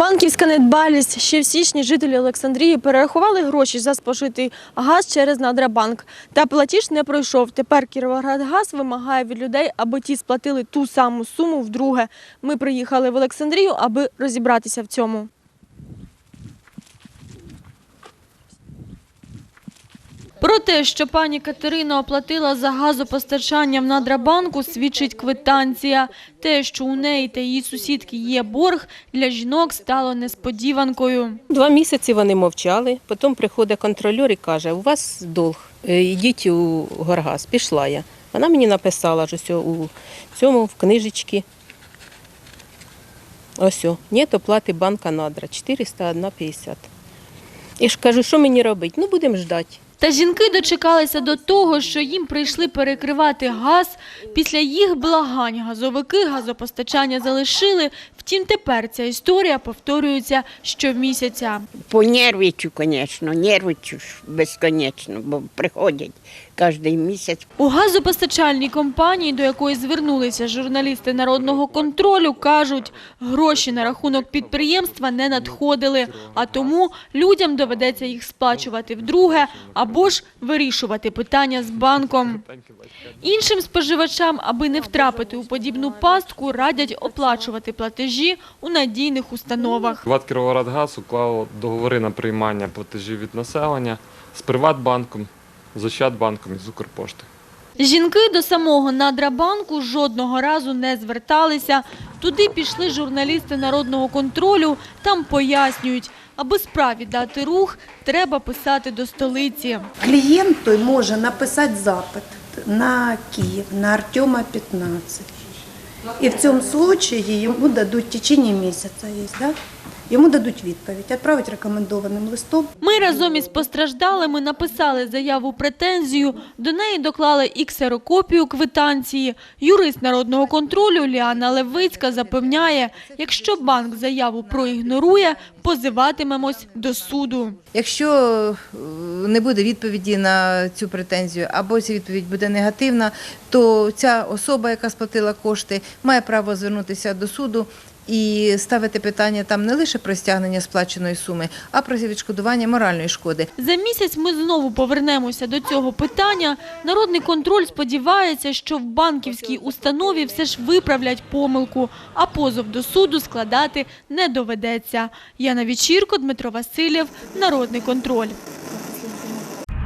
Банківська недбалість. Ще в січні жителі Олександрії перерахували гроші за спожитий газ через Надрабанк. Та платіж не пройшов. Тепер Кіровоградгаз вимагає від людей, аби ті сплатили ту саму суму вдруге. Ми приїхали в Олександрію, аби розібратися в цьому. Про те, що пані Катерина оплатила за газопостачання в Надрабанку, свідчить квитанція. Те, що у неї та її сусідки є борг, для жінок стало несподіванкою. Два місяці вони мовчали, потім приходить контролер і каже, у вас долг, е, йдіть у горгаз. Пішла я. Вона мені написала ось у цьому, в книжечці. Ось, нет оплати банка надра, 401,50. І ж кажу, що мені робити? Ну, будемо ждати. Та жінки дочекалися до того, що їм прийшли перекривати газ. Після їх благань газовики газопостачання залишили. Втім, тепер ця історія повторюється щомісяця. Понервичу, звісно, нервичу безконечно, бо приходять кожен місяць. У газопостачальній компанії, до якої звернулися журналісти народного контролю, кажуть, гроші на рахунок підприємства не надходили, а тому людям доведеться їх сплачувати вдруге або ж вирішувати питання з банком. Іншим споживачам, аби не втрапити у подібну пастку, радять оплачувати платежі у надійних установах. ВАТ «Кіровоградгаз» уклав договори на приймання платежів від населення з Приватбанком, з Ощадбанком і з Укрпошти. Жінки до самого Надрабанку жодного разу не зверталися. Туди пішли журналісти народного контролю. Там пояснюють, аби справі дати рух, треба писати до столиці. Клієнт той може написати запит на Київ, на Артема 15. І в цьому случаї йому дадуть в течение місяця, є, да? Йому дадуть відповідь, відправить рекомендованим листом. Ми разом із постраждалими написали заяву претензію. До неї доклали і ксерокопію квитанції. Юрист народного контролю Ліана Левицька запевняє, якщо банк заяву проігнорує, позиватимемось до суду. Якщо е, не буде відповіді на цю претензію, або ця відповідь буде негативна, то ця особа, яка сплатила кошти, має право звернутися до суду і ставити питання там не лише про стягнення сплаченої суми, а про відшкодування моральної шкоди. За місяць ми знову повернемося до цього питання. Народний контроль сподівається, що в банківській установі все ж виправлять помилку, а позов до суду складати не доведеться. Яна Вечірко, Дмитро Васильєв, Народний контроль.